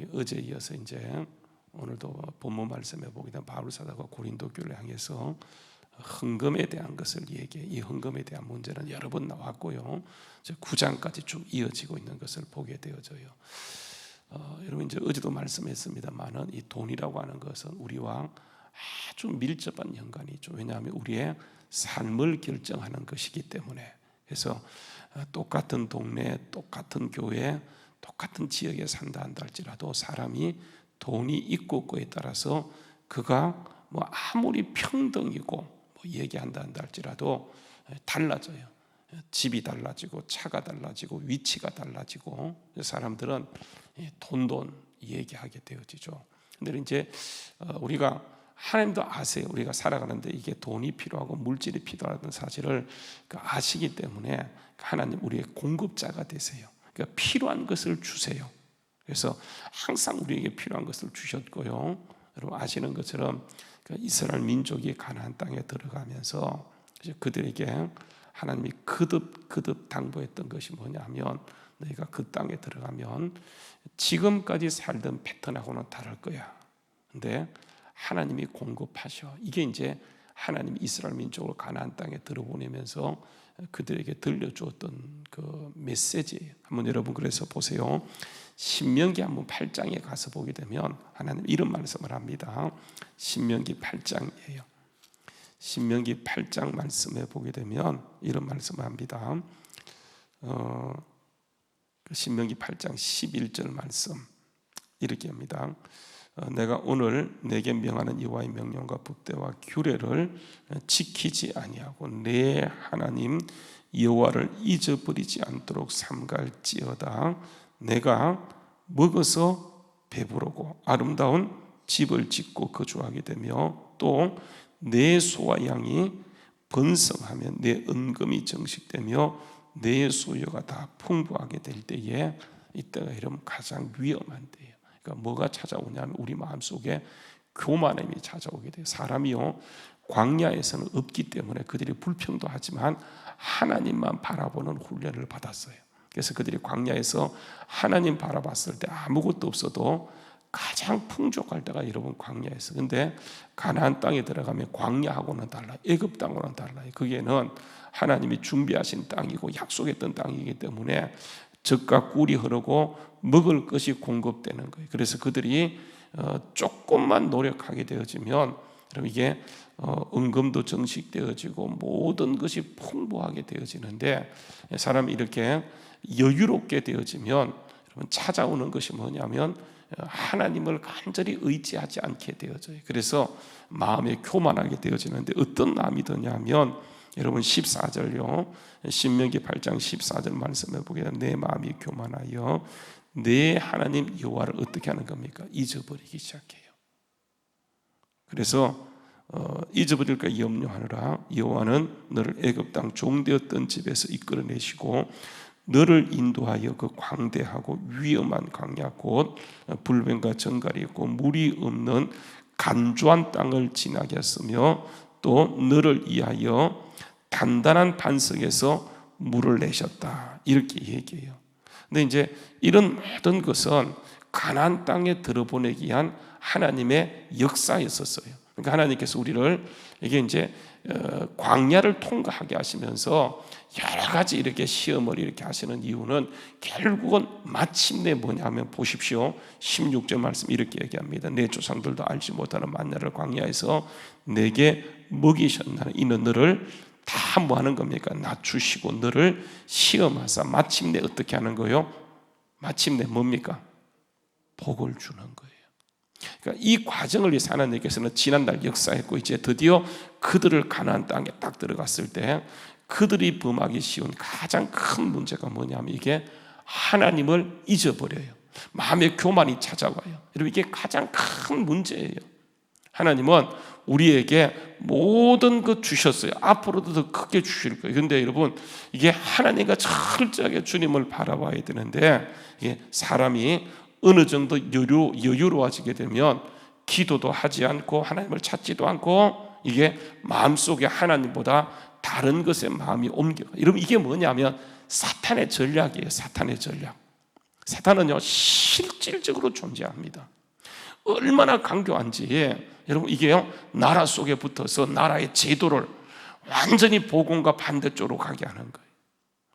우리 어제 이어서 이제 오늘도 본문 말씀에 보게 된 바울 사도가 고린도 교를 향해서 헌금에 대한 것을 얘기해. 이 헌금에 대한 문제는 여러 번 나왔고요. 이제 9장까지 쭉 이어지고 있는 것을 보게 되어져요. 어, 여러분 이제 어제도 말씀했습니다만은 이 돈이라고 하는 것은 우리와 아주 밀접한 연관이 있죠. 왜냐하면 우리의 삶을 결정하는 것이기 때문에. 그래서 어, 똑같은 동네, 똑같은 교회, 똑같은 지역에 산다 한다 할지라도 사람이 돈이 있고 없고에 따라서 그가 뭐 아무리 평등이고 뭐 얘기한다 한다 할지라도 달라져요. 집이 달라지고 차가 달라지고 위치가 달라지고 사람들은 돈돈 얘기하게 되어지죠. 근데 이제 어, 우리가 하나님도 아세요. 우리가 살아가는데 이게 돈이 필요하고 물질이 필요하다는 사실을 그 아시기 때문에 하나님 우리의 공급자가 되세요. 그러니까 필요한 것을 주세요. 그래서 항상 우리에게 필요한 것을 주셨고요. 여러분 아시는 것처럼 그 이스라엘 민족이 가나안 땅에 들어가면서 그들에게 하나님이 그득 그득 당부했던 것이 뭐냐면 너희가 그 땅에 들어가면 지금까지 살던 패턴하고는 다를 거야. 근데 하나님이 공급하셔. 이게 이제 하나님 이스라엘 민족을 가나안 땅에 들어보내면서 그들에게 들려주었던 그 메시지예요. 한번 여러분 그래서 보세요. 신명기 한번 8장에 가서 보게 되면 하나님 이런 말씀을 합니다. 신명기 8장이에요. 신명기 8장 말씀에 보게 되면 이런 말씀을 합니다. 어, 그 신명기 8장 11절 말씀 이렇게 합니다. 어, 내가 오늘 내게 명하는 여호와의 명령과 법대와 규례를 지키지 아니하고 내 하나님 여호와를 잊어버리지 않도록 삼갈지어다 내가 먹어서 배부르고 아름다운 집을 짓고 거주하게 되며 또 내 소와 양이 번성하면 내 은금이 정식되며 내 소유가 다 풍부하게 될 때에 이때가 이러면 가장 위험한 때예요. 그러니까 뭐가 찾아오냐면 우리 마음 속에 교만함이 찾아오게 돼요. 사람이요 광야에서는 없기 때문에 그들이 불평도 하지만 하나님만 바라보는 훈련을 받았어요. 그래서 그들이 광야에서 하나님 바라봤을 때 아무것도 없어도 가장 풍족할 때가 여러분 광야에서 근데 가나안 땅에 들어가면 광야하고는 달라 애굽 땅하고는 달라요. 거기에는 하나님이 준비하신 땅이고 약속했던 땅이기 때문에 적과 꿀이 흐르고 먹을 것이 공급되는 거예요. 그래서 그들이 어, 조금만 노력하게 되어지면 이게 어, 은금도 정식되어지고 모든 것이 풍부하게 되어지는데 사람이 이렇게 여유롭게 되어지면 여러분 찾아오는 것이 뭐냐면 하나님을 간절히 의지하지 않게 되어져요. 그래서 마음에 교만하게 되어지는데 어떤 마음이 드냐면 여러분 14절요. 신명기 8장 14절 말씀해 보게 되면 내 마음이 교만하여 내 하나님 여호와를 어떻게 하는 겁니까? 잊어버리기 시작해요. 그래서 어, 잊어버릴까 염려하느라 여호와는 너를 애굽 땅 종되었던 집에서 이끌어내시고 너를 인도하여 그 광대하고 위험한 광야 곧 불변과 정갈이 있고 물이 없는 간조한 땅을 지나게 했으며 또 너를 위하여 단단한 반석에서 물을 내셨다 이렇게 얘기해요. 근데 이제 이런 모든 것은 가나안 땅에 들어보내기 위한 하나님의 역사였었어요. 그러니까 하나님께서 우리를 이게 이제 어, 광야를 통과하게 하시면서 여러 가지 이렇게 시험을 이렇게 하시는 이유는 결국은 마침내 뭐냐면 보십시오. 16절 말씀 이렇게 얘기합니다. 내 조상들도 알지 못하는 만나를 광야에서 내게 먹이셨나는 이는 너를 다 뭐 하는 겁니까? 낮추시고 너를 시험하사 마침내 어떻게 하는 거요? 마침내 뭡니까? 복을 주는 거예요. 그러니까 이 과정을 위해서 하나님께서는 지난달 역사했고 이제 드디어 그들을 가나안 땅에 딱 들어갔을 때 그들이 범하기 쉬운 가장 큰 문제가 뭐냐면 이게 하나님을 잊어버려요. 마음의 교만이 찾아와요. 여러분 이게 가장 큰 문제예요. 하나님은 우리에게 모든 것 주셨어요. 앞으로도 더 크게 주실 거예요. 근데 여러분 이게 하나님과 철저하게 주님을 바라봐야 되는데 이게 사람이 어느 정도 여유, 여유로워지게 되면 기도도 하지 않고 하나님을 찾지도 않고 이게 마음속에 하나님보다 다른 것에 마음이 옮겨. 여러분 이게 뭐냐면 사탄의 전략이에요. 사탄의 전략. 사탄은요 실질적으로 존재합니다. 얼마나 강교한지 여러분 이게요 나라 속에 붙어서 나라의 제도를 완전히 복음과 반대쪽으로 가게 하는 거예요.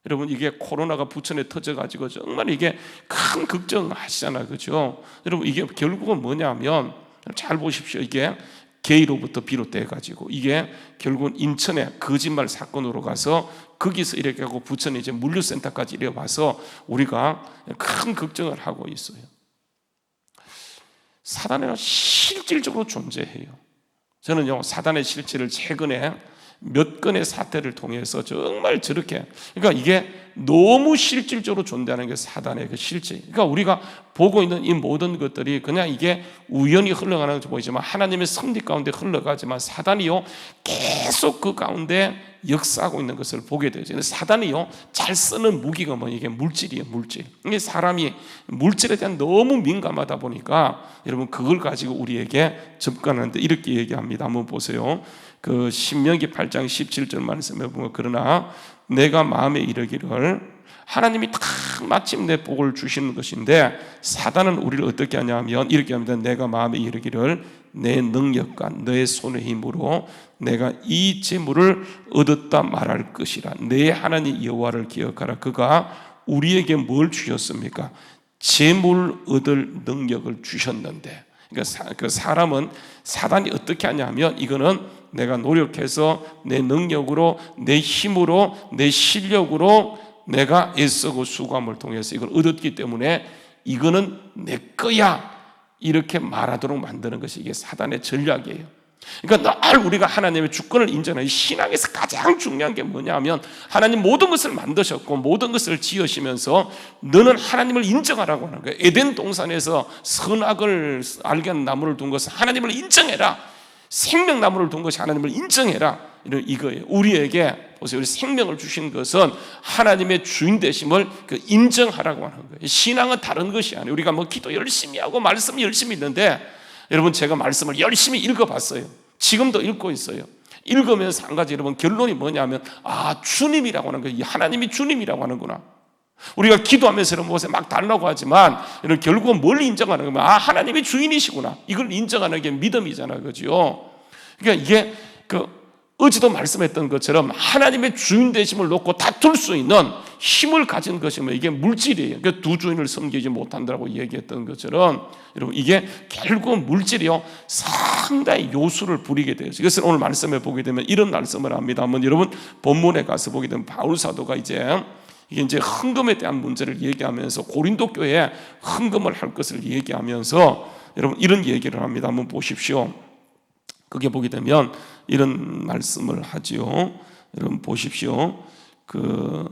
여러분 이게 코로나가 부천에 터져가지고 정말 이게 큰 걱정하시잖아요, 그죠? 여러분 이게 결국은 뭐냐면 잘 보십시오. 이게 게이로부터 비롯돼 가지고 이게 결국은 인천에 거짓말 사건으로 가서 거기서 이렇게 하고 부천에 이제 물류센터까지 이래 와서 우리가 큰 걱정을 하고 있어요. 사단은 실질적으로 존재해요. 저는요 사단의 실체를 최근에 몇 건의 사태를 통해서 정말 저렇게 그러니까 이게 너무 실질적으로 존재하는 게 사단의 그 실체. 그러니까 우리가 보고 있는 이 모든 것들이 그냥 이게 우연히 흘러가는 것 보이지만 하나님의 섭리 가운데 흘러가지만 사단이요 계속 그 가운데 역사하고 있는 것을 보게 되죠. 사단이요 잘 쓰는 무기가 뭐 이게 물질이에요, 물질. 이게 사람이 물질에 대한 너무 민감하다 보니까 여러분 그걸 가지고 우리에게 접근하는데 이렇게 얘기합니다. 한번 보세요. 그 신명기 8장 17절 말씀에 보면 그러나 내가 마음에 이르기를 하나님이 딱 마침 내 복을 주시는 것인데 사단은 우리를 어떻게 하냐면 이렇게 합니다. 내가 마음에 이르기를 내 능력과 내 손의 힘으로 내가 이 재물을 얻었다 말할 것이라. 내 하나님 여호와를 기억하라. 그가 우리에게 뭘 주셨습니까? 재물 얻을 능력을 주셨는데. 그러니까 그 사람은 사단이 어떻게 하냐면 이거는 내가 노력해서 내 능력으로 내 힘으로 내 실력으로 내가 애쓰고 수고함을 통해서 이걸 얻었기 때문에 이거는 내 거야 이렇게 말하도록 만드는 것이 이게 사단의 전략이에요. 그러니까 늘 우리가 하나님의 주권을 인정하는 신앙에서 가장 중요한 게 뭐냐면 하나님 모든 것을 만드셨고 모든 것을 지으시면서 너는 하나님을 인정하라고 하는 거예요. 에덴 동산에서 선악을 알게 한 나무를 둔 것은 하나님을 인정해라. 생명나무를 둔 것이 하나님을 인정해라. 이거예요. 우리에게 보세요. 우리 생명을 주신 것은 하나님의 주인 되심을 그 인정하라고 하는 거예요. 신앙은 다른 것이 아니에요. 우리가 뭐 기도 열심히 하고 말씀 열심히 있는데 여러분 제가 말씀을 열심히 읽어봤어요. 지금도 읽고 있어요. 읽으면서 한 가지 여러분 결론이 뭐냐면 아 주님이라고 하는 거예요. 하나님이 주님이라고 하는구나. 우리가 기도하면서 이런 것에 막 달라고 하지만 이런 결국은 뭘 인정하는 거면 아 하나님이 주인이시구나 이걸 인정하는 게 믿음이잖아 그죠? 그러니까 이게 그 어제도 말씀했던 것처럼 하나님의 주인 되심을 놓고 다툴 수 있는 힘을 가진 것이면 이게 물질이에요. 그러니까 두 주인을 섬기지 못한다고 얘기했던 것처럼 여러분 이게 결국은 물질이요 상당히 요수를 부리게 돼요. 이것을 오늘 말씀해 보게 되면 이런 말씀을 합니다. 한번 여러분 본문에 가서 보게 되면 바울 사도가 이제 이게 이제 헌금에 대한 문제를 얘기하면서 고린도 교회에 헌금을 할 것을 얘기하면서 여러분 이런 얘기를 합니다. 한번 보십시오. 그게 보게 되면 이런 말씀을 하지요. 여러분 보십시오. 그,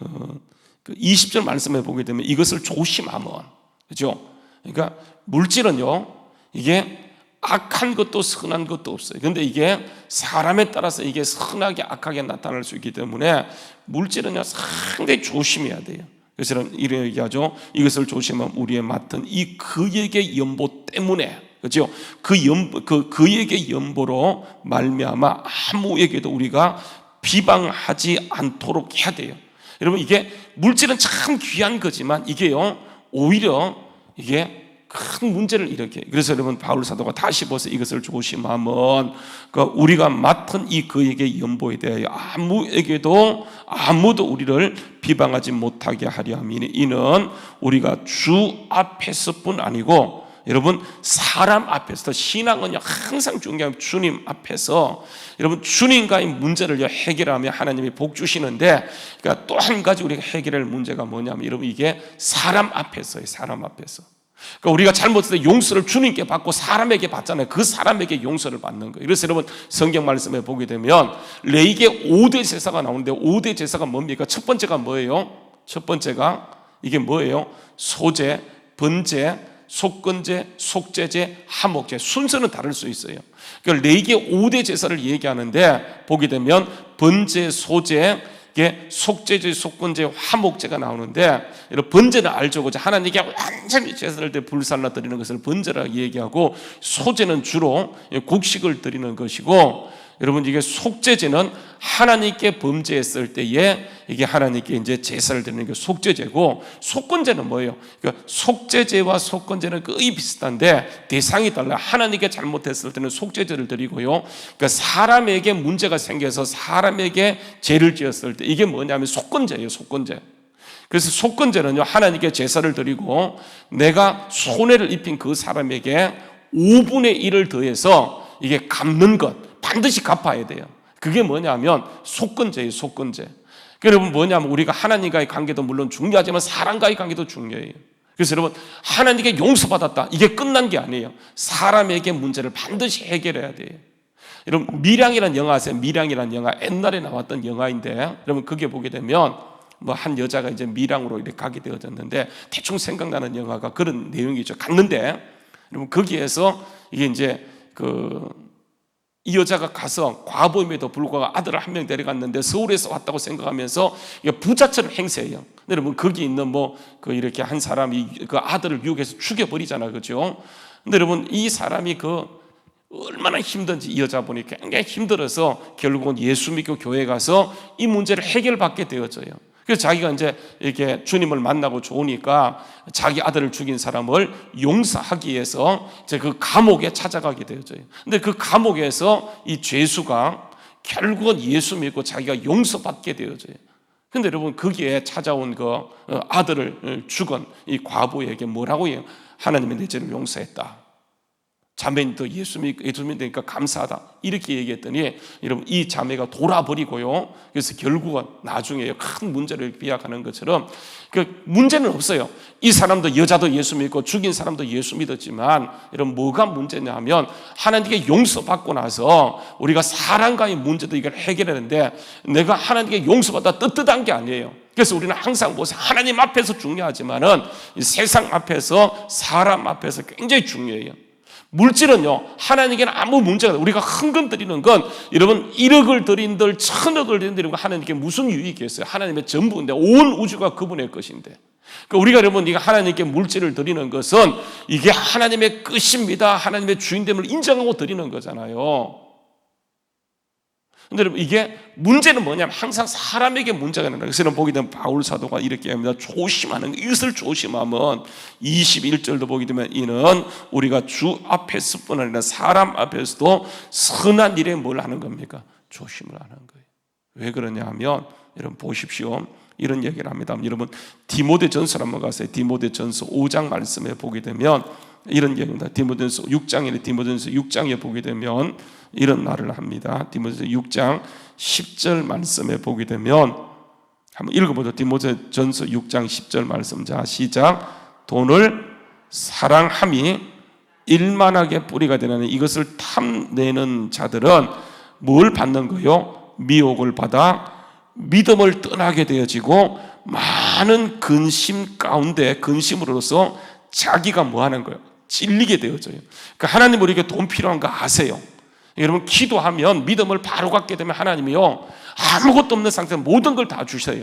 어, 그 20절 말씀에 보게 되면 이것을 조심하면 그죠? 그러니까 물질은요. 이게 악한 것도 선한 것도 없어요. 근데 이게 사람에 따라서 이게 선하게 악하게 나타날 수 있기 때문에 물질은요 상당히 조심해야 돼요. 그래서 이런 얘기하죠. 이것을 조심하면 우리의 맡은 이 그에게 연보 때문에 그죠? 그 연, 그, 그에게 연보로 말미암아 아무에게도 우리가 비방하지 않도록 해야 돼요. 여러분, 이게 물질은 참 귀한 거지만 이게요, 오히려 이게 큰 문제를 일으켜. 그래서 여러분 바울 사도가 다시 보서 이것을 조심하면 그 우리가 맡은 이 그에게 연보에 대하여 아무에게도 아무도 우리를 비방하지 못하게 하려 함이니 이는 우리가 주 앞에서뿐 아니고 여러분 사람 앞에서 신앙은요 항상 중요한 주님 앞에서 여러분 주님과의 문제를 해결하며 하나님이 복 주시는데 그러니까 또 한 가지 우리가 해결할 문제가 뭐냐면 여러분 이게 사람 앞에서요 사람 앞에서 그러니까 우리가 때 용서를 주님께 받고 사람에게 받잖아요. 그 사람에게 용서를 받는 거예요. 그래서 여러분 성경 말씀에 보게 되면 레이게 5대 제사가 나오는데 5대 제사가 뭡니까? 첫 번째가 뭐예요? 첫 번째가 이게 뭐예요? 소제, 번제, 속건제, 속제제, 하목제 순서는 다를 수 있어요. 그러니까 레이게 5대 제사를 얘기하는데 보게 되면 번제, 소제, 이게 속죄제, 속건제, 화목제가 나오는데 이런 번제는 알죠, 그죠? 하나님께 완전히 제사를 때 불살라 드리는 것을 번제라고 얘기하고 소제는 주로 곡식을 드리는 것이고 여러분 이게 속죄제는 하나님께 범죄했을 때에 이게 하나님께 이제 제사를 드리는 게 속죄제고 속건제는 뭐예요? 그러니까 속죄제와 속건제는 거의 비슷한데 대상이 달라. 하나님께 잘못했을 때는 속죄제를 드리고요. 그러니까 사람에게 문제가 생겨서 사람에게 죄를 지었을 때 이게 뭐냐면 속건제예요. 속건제. 그래서 속건제는요 하나님께 제사를 드리고 내가 손해를 입힌 그 사람에게 5분의 1을 더해서 이게 갚는 것 반드시 갚아야 돼요. 그게 뭐냐면 속건제예요, 속건제. 여러분 뭐냐면 우리가 하나님과의 관계도 물론 중요하지만 사람과의 관계도 중요해요. 그래서 여러분 하나님께 용서받았다. 이게 끝난 게 아니에요. 사람에게 문제를 반드시 해결해야 돼요. 여러분 미량이라는 영화 아세요? 미량이라는 영화 옛날에 나왔던 영화인데 여러분 그게 보게 되면 뭐 한 여자가 이제 미량으로 이렇게 가게 되어졌는데 대충 생각나는 영화가 그런 내용이죠. 갔는데 여러분 거기에서 이게 이제 그 이 여자가 가서 과부임에도 불구하고 아들을 한 명 데려갔는데 서울에서 왔다고 생각하면서 부자처럼 행세해요. 여러분 거기 있는 뭐 그 이렇게 한 사람이 그 아들을 유혹해서 죽여버리잖아, 그죠? 근데 여러분 이 사람이 그 얼마나 힘든지 이 여자분이 굉장히 힘들어서 결국은 예수 믿고 교회 가서 이 문제를 해결받게 되어져요. 그래서 자기가 이제 이렇게 주님을 만나고 좋으니까 자기 아들을 죽인 사람을 용서하기 위해서 이제 그 감옥에 찾아가게 되어져요. 근데 그 감옥에서 이 죄수가 결국은 예수 믿고 자기가 용서받게 되어져요. 근데 여러분 거기에 찾아온 그 어, 아들을 죽은 이 과부에게 뭐라고 해요? 하나님의 내 죄를 용서했다. 자매님도 예수 믿, 예수 믿으니까 감사하다. 이렇게 얘기했더니 여러분 이 자매가 돌아버리고요. 그래서 결국은 나중에 큰 문제를 비약하는 것처럼 그 문제는 없어요. 이 사람도 여자도 예수 믿고 죽인 사람도 예수 믿었지만 여러분 뭐가 문제냐면 하나님께 용서받고 나서 우리가 사람과의 문제도 이걸 해결하는데 내가 하나님께 용서받아 떳떳한 게 아니에요. 그래서 우리는 항상 뭐 하나님 앞에서 중요하지만은 세상 앞에서 사람 앞에서 굉장히 중요해요. 물질은요, 하나님께는 아무 문제가 없어요. 우리가 헌금 드리는 건, 여러분, 1억을 드린들, 천억을 드린들, 하나님께 무슨 유익이 있어요? 하나님의 전부인데, 온 우주가 그분의 것인데. 그러니까 우리가 여러분, 네가 하나님께 물질을 드리는 것은 이게 하나님의 끝입니다. 하나님의 주인됨을 인정하고 드리는 거잖아요. 근데 여러분 이게 문제는 뭐냐면 항상 사람에게 문제가 거예요. 그래서 보게 되면 바울 사도가 이렇게 합니다. 조심하는 이것을 조심하면 21절도 보게 되면 이는 우리가 주 앞에서뿐 아니라 사람 앞에서도 선한 일에 뭘 하는 겁니까? 조심을 하는 거예요. 왜 그러냐 하면 여러분 보십시오. 이런 얘기를 합니다. 여러분 디모데 전서 한번 가세요. 디모데 전서 5장 말씀에 보게 되면 이런 얘기입니다. 디모데전서 6장에 디모데전서 6장에 보게 되면 이런 말을 합니다. 디모데전서 6장 10절 말씀에 보게 되면 한번 읽어보죠. 디모데전서 6장 10절 말씀. 자 시작. 돈을 사랑함이 일만하게 뿌리가 되는 이것을 탐내는 자들은 뭘 받는 거요? 미혹을 받아 믿음을 떠나게 되어지고 많은 근심 가운데 근심으로서 자기가 뭐 하는 거예요? 찔리게 되어져요. 그러니까 하나님 우리에게 돈 필요한 거 아세요? 여러분 기도하면 믿음을 바로 갖게 되면 하나님이요 아무것도 없는 상태에 모든 걸 다 주셔요.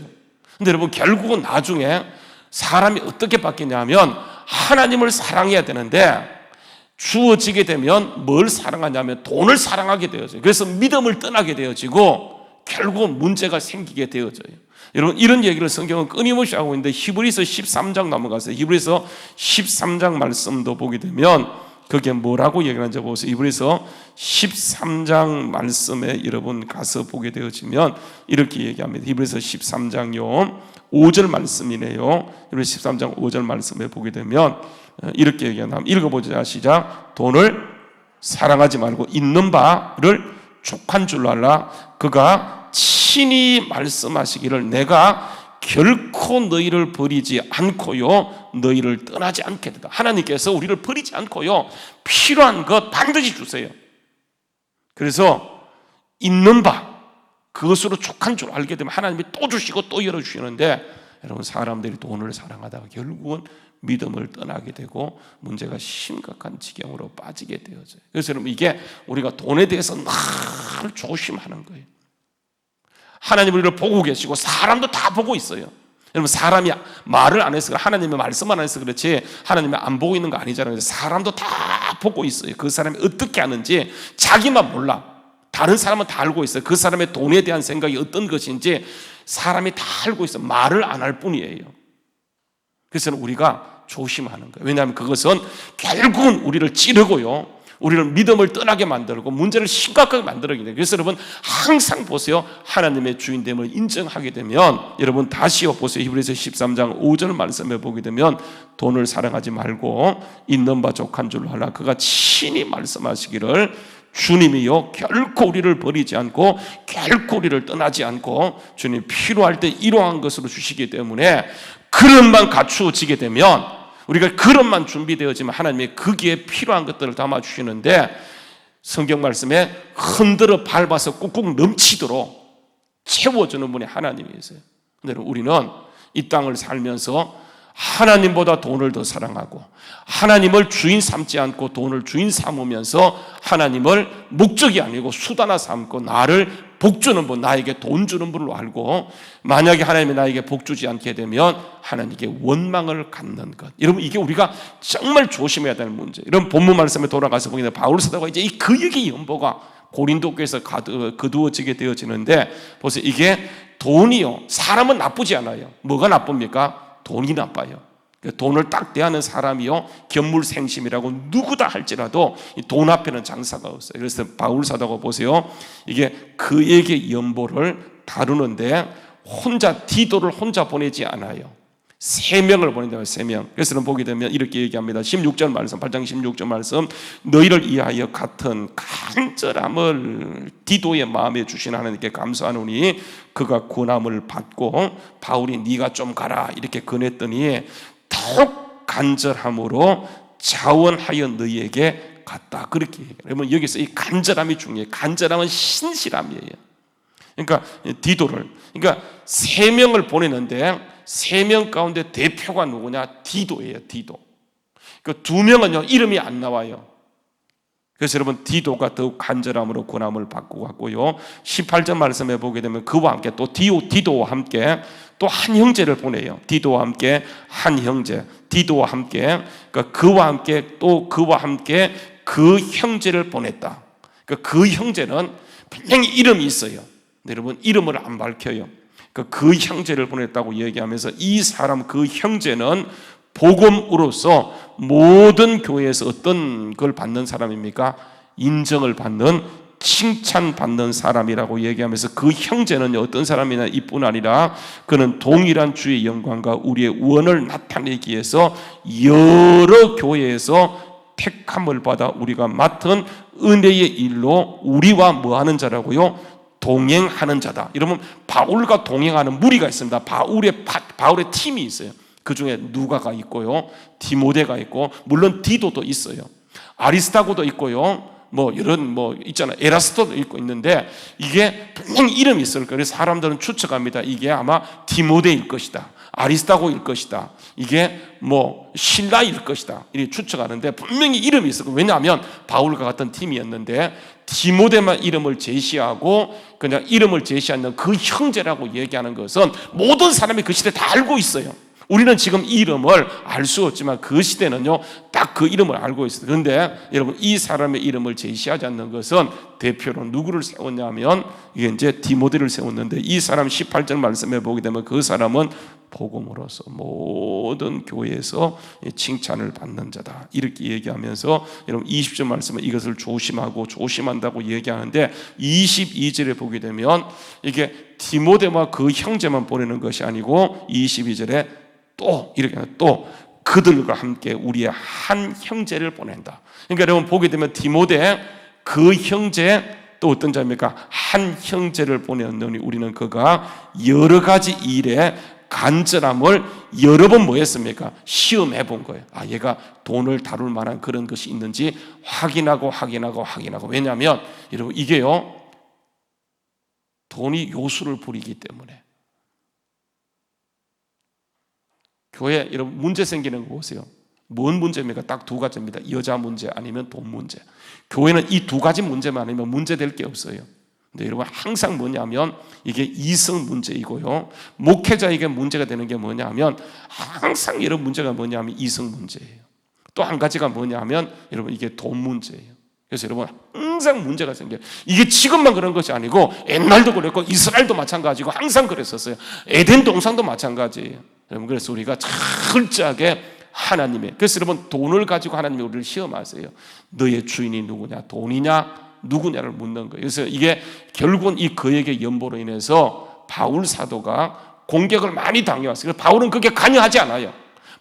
근데 여러분 결국은 나중에 사람이 어떻게 바뀌냐면 하나님을 사랑해야 되는데 주어지게 되면 뭘 사랑하냐면 돈을 사랑하게 되어져요. 그래서 믿음을 떠나게 되어지고 결국은 문제가 생기게 되어져요. 여러분 이런 얘기를 성경은 끊임없이 하고 있는데 히브리서 13장 넘어가세요. 히브리서 13장 말씀도 보게 되면 그게 뭐라고 얘기하는지 보세요. 히브리서 13장 말씀에 여러분 가서 보게 되어지면 이렇게 얘기합니다. 히브리서 13장요 5절 말씀이네요. 히브리서 13장 5절 말씀에 보게 되면 이렇게 얘기합니다. 읽어보자 시작. 돈을 사랑하지 말고 있는 바를 족한 줄로 알라. 그가 친히 말씀하시기를 내가 결코 너희를 버리지 않고요 너희를 떠나지 않게 되다. 하나님께서 우리를 버리지 않고요 필요한 것 반드시 주세요. 그래서 있는 바 그것으로 족한 줄 알게 되면 하나님이 또 주시고 또 열어 주시는데 여러분 사람들이 돈을 사랑하다가 결국은 믿음을 떠나게 되고 문제가 심각한 지경으로 빠지게 되어져요. 그래서 여러분 이게 우리가 돈에 대해서 늘 조심하는 거예요. 하나님 우리를 보고 계시고 사람도 다 보고 있어요. 여러분 사람이 말을 안 해서 하나님의 말씀만 안 해서 그렇지 하나님이 안 보고 있는 거 아니잖아요. 사람도 다 보고 있어요. 그 사람이 어떻게 하는지 자기만 몰라. 다른 사람은 다 알고 있어요. 그 사람의 돈에 대한 생각이 어떤 것인지 사람이 다 알고 있어. 말을 안 할 뿐이에요. 그래서 우리가 조심하는 거예요. 왜냐하면 그것은 결국은 우리를 찌르고요. 우리를 믿음을 떠나게 만들고 문제를 심각하게 만들기 때문에 그래서 여러분 항상 보세요. 하나님의 주인됨을 인정하게 되면 여러분 다시요 보세요. 히브리서 13장 5절 말씀에 보게 되면 돈을 사랑하지 말고 있는 바 족한 줄로 하라. 그가 친히 말씀하시기를 주님이요 결코 우리를 버리지 않고 결코 우리를 떠나지 않고 주님 필요할 때 이러한 것으로 주시기 때문에 그릇만 갖추어지게 되면 우리가 그릇만 준비되어지면 하나님이 거기에 필요한 것들을 담아 주시는데 성경 말씀에 흔들어 밟아서 꾹꾹 넘치도록 채워주는 분이 하나님이세요. 근데 우리는 이 땅을 살면서 하나님보다 돈을 더 사랑하고 하나님을 주인 삼지 않고 돈을 주인 삼으면서 하나님을 목적이 아니고 수단화 삼고 나를 복 주는 분, 나에게 돈 주는 분으로 알고 만약에 하나님이 나에게 복 주지 않게 되면 하나님께 원망을 갖는 것. 여러분 이게 우리가 정말 조심해야 될 문제. 이런 본문 말씀에 돌아가서 보게 되면 바울 사도가 이제 이 그에게 연보가 고린도 교에서 거두어지게 되어지는데 보세요. 이게 돈이요. 사람은 나쁘지 않아요. 뭐가 나쁩니까? 돈이 나빠요. 그 돈을 딱 대하는 사람이요 견물생심이라고 누구다 할지라도 돈 앞에는 장사가 없어요. 그래서 바울 사도가 보세요. 이게 그에게 연보를 다루는데 혼자 디도를 혼자 보내지 않아요. 세 명을 보낸다면 세 명. 그래서 보게 되면 이렇게 얘기합니다. 16절 말씀, 8장 16절 말씀. 너희를 위하여 같은 간절함을 디도의 마음에 주신 하나님께 감사하노니 그가 군함을 받고 바울이 네가 좀 가라 이렇게 권했더니 더욱 간절함으로 자원하여 너희에게 갔다. 그렇게 얘기해요. 여러분 여기서 이 간절함이 중요해요. 간절함은 신실함이에요. 그러니까 디도를 그러니까 세 명을 보내는데 세 명 가운데 대표가 누구냐? 디도예요. 디도. 그 두 명은요 이름이 안 나와요. 그래서 여러분 디도가 더욱 간절함으로 권함을 받고 갔고요. 18절 말씀에 보게 되면 그와 함께 또 디오 디도와 함께 또 한 형제를 보내요. 디도와 함께 한 형제, 디도와 함께 그러니까 그와 함께 또 그와 함께 그 형제를 보냈다. 그러니까 그 형제는 분명히 이름이 있어요. 여러분 이름을 안 밝혀요. 그, 그 형제를 보냈다고 얘기하면서 이 사람 그 형제는 복음으로서 모든 교회에서 어떤 걸 받는 사람입니까? 인정을 받는 칭찬받는 사람이라고 얘기하면서 그 형제는 어떤 사람이냐 이뿐 아니라 그는 동일한 주의 영광과 우리의 원을 나타내기 위해서 여러 교회에서 택함을 받아 우리가 맡은 은혜의 일로 우리와 뭐 하는 자라고요? 동행하는 자다. 이러면 바울과 동행하는 무리가 있습니다. 바울의 바 울의 팀이 있어요. 그 중에 누가가 있고요, 디모데가 있고, 물론 디도도 있어요. 아리스타고도 있고요. 뭐 이런 뭐 있잖아 에라스토도 있고 있는데 이게 분명 이름이 있을 거예요. 사람들은 추측합니다. 이게 아마 디모데일 것이다. 아리스타고일 것이다. 이게 뭐 신라일 것이다. 이렇게 추측하는데 분명히 이름이 있을 거예요. 왜냐하면 바울과 같은 팀이었는데 디모데만 이름을 제시하고 그냥 이름을 제시하는 그 형제라고 얘기하는 것은 모든 사람이 그 시대 다 알고 있어요. 우리는 지금 이 이름을 알 수 없지만 그 시대는요, 딱 그 이름을 알고 있어요. 그런데 여러분, 이 사람의 이름을 제시하지 않는 것은 대표로 누구를 세웠냐면, 이게 이제 디모데를 세웠는데, 이 사람 18절 말씀에 보게 되면 그 사람은 복음으로서 모든 교회에서 칭찬을 받는 자다. 이렇게 얘기하면서, 여러분, 20절 말씀은 이것을 조심하고 조심한다고 얘기하는데, 22절에 보게 되면, 이게 디모데와 그 형제만 보내는 것이 아니고, 22절에 또 이렇게 또 그들과 함께 우리의 한 형제를 보낸다. 그러니까 여러분 보게 되면 디모데 그 형제 또 어떤 자입니까? 한 형제를 보냈더니 우리는 그가 여러 가지 일에 간절함을 여러 번 뭐했습니까? 시험해 본 거예요. 아, 얘가 돈을 다룰 만한 그런 것이 있는지 확인하고 확인하고 확인하고. 왜냐하면 여러분 이게요 돈이 요수를 부리기 때문에 교회 여러분 문제 생기는 거 보세요. 뭔 문제입니까? 딱 두 가지입니다. 여자 문제 아니면 돈 문제. 교회는 이 두 가지 문제만 아니면 문제 될 게 없어요. 근데 여러분 항상 뭐냐면 이게 이성 문제이고요. 목회자에게 문제가 되는 게 뭐냐면 항상 여러분 문제가 뭐냐면 이성 문제예요. 또 한 가지가 뭐냐면 여러분 이게 돈 문제예요. 그래서 여러분 항상 문제가 생겨요. 이게 지금만 그런 것이 아니고 옛날도 그랬고 이스라엘도 마찬가지고 항상 그랬었어요. 에덴 동상도 마찬가지예요. 여러분 그래서 우리가 철저하게 하나님의 그래서 여러분 돈을 가지고 하나님이 우리를 시험하세요. 너의 주인이 누구냐? 돈이냐? 누구냐를 묻는 거예요. 그래서 이게 결국은 이 그에게 연보로 인해서 바울 사도가 공격을 많이 당해왔어요. 바울은 그게 관여하지 않아요.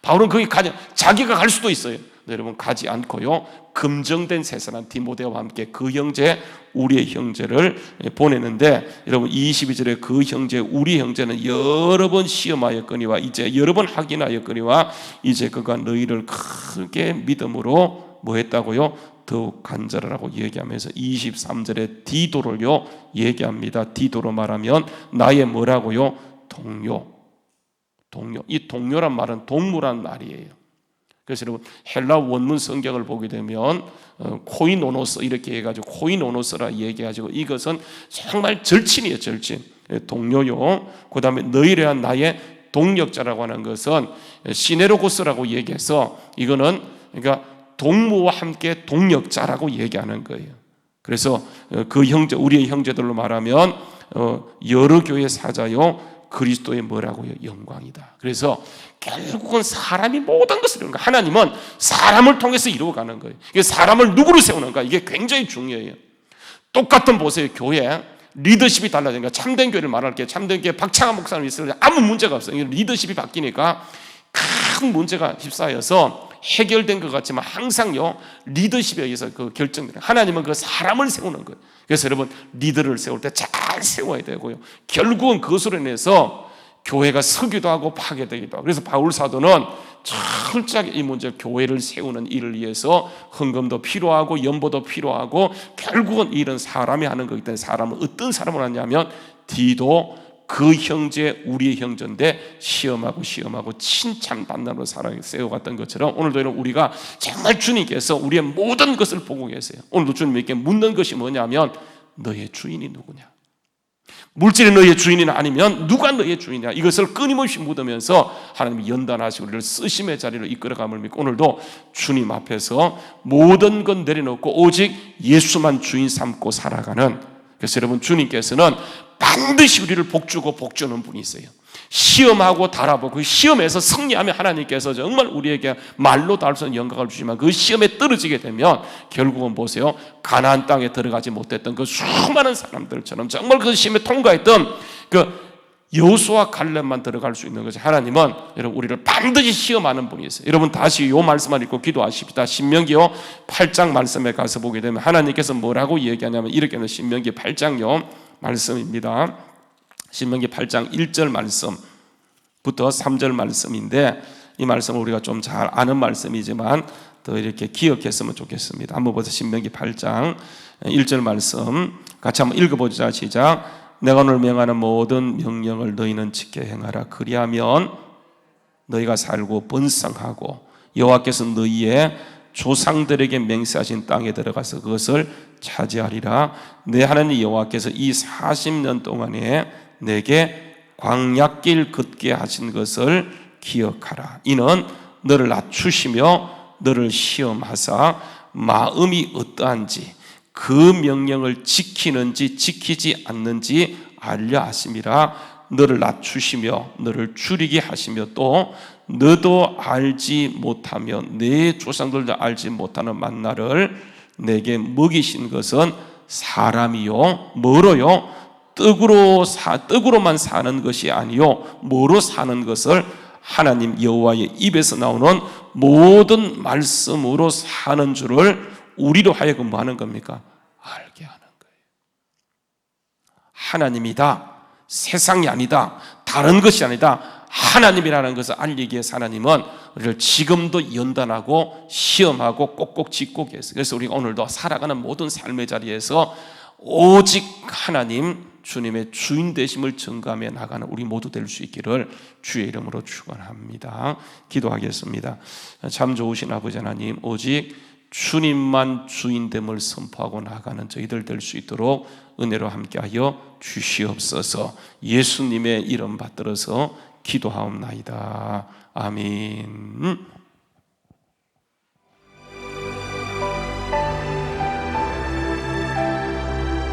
바울은 거기 가냐 자기가 갈 수도 있어요. 여러분 가지 않고요. 금정된 세 사람 디모데와 함께 그 형제 우리의 형제를 보내는데 여러분 22절에 그 형제 우리 형제는 여러 번 시험하였거니와 이제 여러 번 확인하였거니와 이제 그가 너희를 크게 믿음으로 뭐 했다고요? 더욱 간절하라고 얘기하면서 23절에 디도를요 얘기합니다. 디도로 말하면 나의 뭐라고요? 동료. 동료. 이 동료란 말은 동무란 말이에요. 그래서 여러분 헬라 원문 성경을 보게 되면 어, 코이노노스 이렇게 해가지고 코이노노스라 얘기하죠. 이것은 정말 절친이에요, 절친. 예, 동료요. 그 다음에 너희를 나의 동력자라고 하는 것은 시네로고스라고 얘기해서 이거는 그러니까 동무와 함께 동력자라고 얘기하는 거예요. 그래서 어, 그 형제 우리의 형제들로 말하면 어, 여러 교회 사자요 그리스도의 뭐라고요? 영광이다. 그래서 결국은 사람이 모든 것을 이루는 거 하나님은 사람을 통해서 이루어가는 거예요. 사람을 누구로 세우는가? 이게 굉장히 중요해요. 똑같은 보세요. 교회 리더십이 달라지니까 참된 교회를 말할게요. 참된 교회 박창환 목사님 때 아무 문제가 없어요. 리더십이 바뀌니까 큰 문제가 휩싸여서 해결된 것 같지만 항상요 리더십에 의해서 그 결정돼요. 하나님은 그 사람을 세우는 거예요. 그래서 여러분 리더를 세울 때 잘 세워야 되고요. 결국은 그것으로 인해서 교회가 서기도 하고 파괴되기도 하고 그래서 바울 사도는 철저하게 이 문제 교회를 세우는 일을 위해서 헌금도 필요하고 연보도 필요하고 결국은 이런 사람이 하는 거기 때문에 사람은 어떤 사람을 하냐면 디도 그 형제 우리의 형제인데 시험하고 시험하고 칭찬받는 사랑에 세워갔던 것처럼 오늘도 우리가 정말 주님께서 우리의 모든 것을 보고 계세요. 오늘도 주님께 묻는 것이 뭐냐면 너의 주인이 누구냐? 물질이 너의 주인이 아니면 누가 너의 주인이냐? 이것을 끊임없이 묻으면서 하나님이 연단하시고 우리를 쓰심의 자리로 이끌어감을 믿고 오늘도 주님 앞에서 모든 것 내려놓고 오직 예수만 주인 삼고 살아가는 그래서 여러분 주님께서는 반드시 우리를 복주고 복주는 분이 있어요. 시험하고 달아보고 그 시험에서 승리하면 하나님께서 정말 우리에게 말로 다할 수 없는 영광을 주지만 그 시험에 떨어지게 되면 결국은 보세요. 가나안 땅에 들어가지 못했던 그 수많은 사람들처럼 정말 그 시험에 통과했던 그 여호수아 갈렙만 들어갈 수 있는 거죠. 하나님은 여러분 우리를 반드시 시험하는 분이 있어요. 여러분 다시 요 말씀을 읽고 기도하십시다. 신명기요 8장 말씀에 가서 보게 되면 하나님께서 뭐라고 얘기하냐면 이렇게 는 신명기 8장요 말씀입니다. 신명기 8장 1절 말씀부터 3절 말씀인데 이 말씀을 우리가 좀 잘 아는 말씀이지만 더 이렇게 기억했으면 좋겠습니다. 한번 보세요. 신명기 8장 1절 말씀 같이 한번 읽어보자. 시작. 내가 오늘 명하는 모든 명령을 너희는 지켜 행하라. 그리하면 너희가 살고 번성하고 여호와께서 너희의 조상들에게 맹세하신 땅에 들어가서 그것을 차지하리라. 내 하나님 여호와께서 이 40년 동안에 내게 광약길 걷게 하신 것을 기억하라. 이는 너를 낮추시며 너를 시험하사 마음이 어떠한지 그 명령을 지키는지 지키지 않는지 알려 하심이라. 너를 낮추시며 너를 줄이게 하시며 또 너도 알지 못하며 내 조상들도 알지 못하는 만나를 내게 먹이신 것은 사람이요 뭐로요 떡으로 사 떡으로만 사는 것이 아니요 뭐로 사는 것을 하나님 여호와의 입에서 나오는 모든 말씀으로 사는 줄을 우리로 하여금 뭐 하는 겁니까? 알게 하는 거예요. 하나님이다. 세상이 아니다. 다른 것이 아니다. 하나님이라는 것을 알리기 위해서 하나님은 우리를 지금도 연단하고 시험하고 꼭꼭 짚고 계세요. 그래서 우리가 오늘도 살아가는 모든 삶의 자리에서 오직 하나님 주님의 주인 되심을 증가하며 나가는 우리 모두 될 수 있기를 주의 이름으로 축원합니다. 기도하겠습니다. 참 좋으신 아버지 하나님 오직 주님만 주인됨을 선포하고 나가는 저희들 될 수 있도록 은혜로 함께하여 주시옵소서. 예수님의 이름 받들어서 기도하옵나이다. 아멘.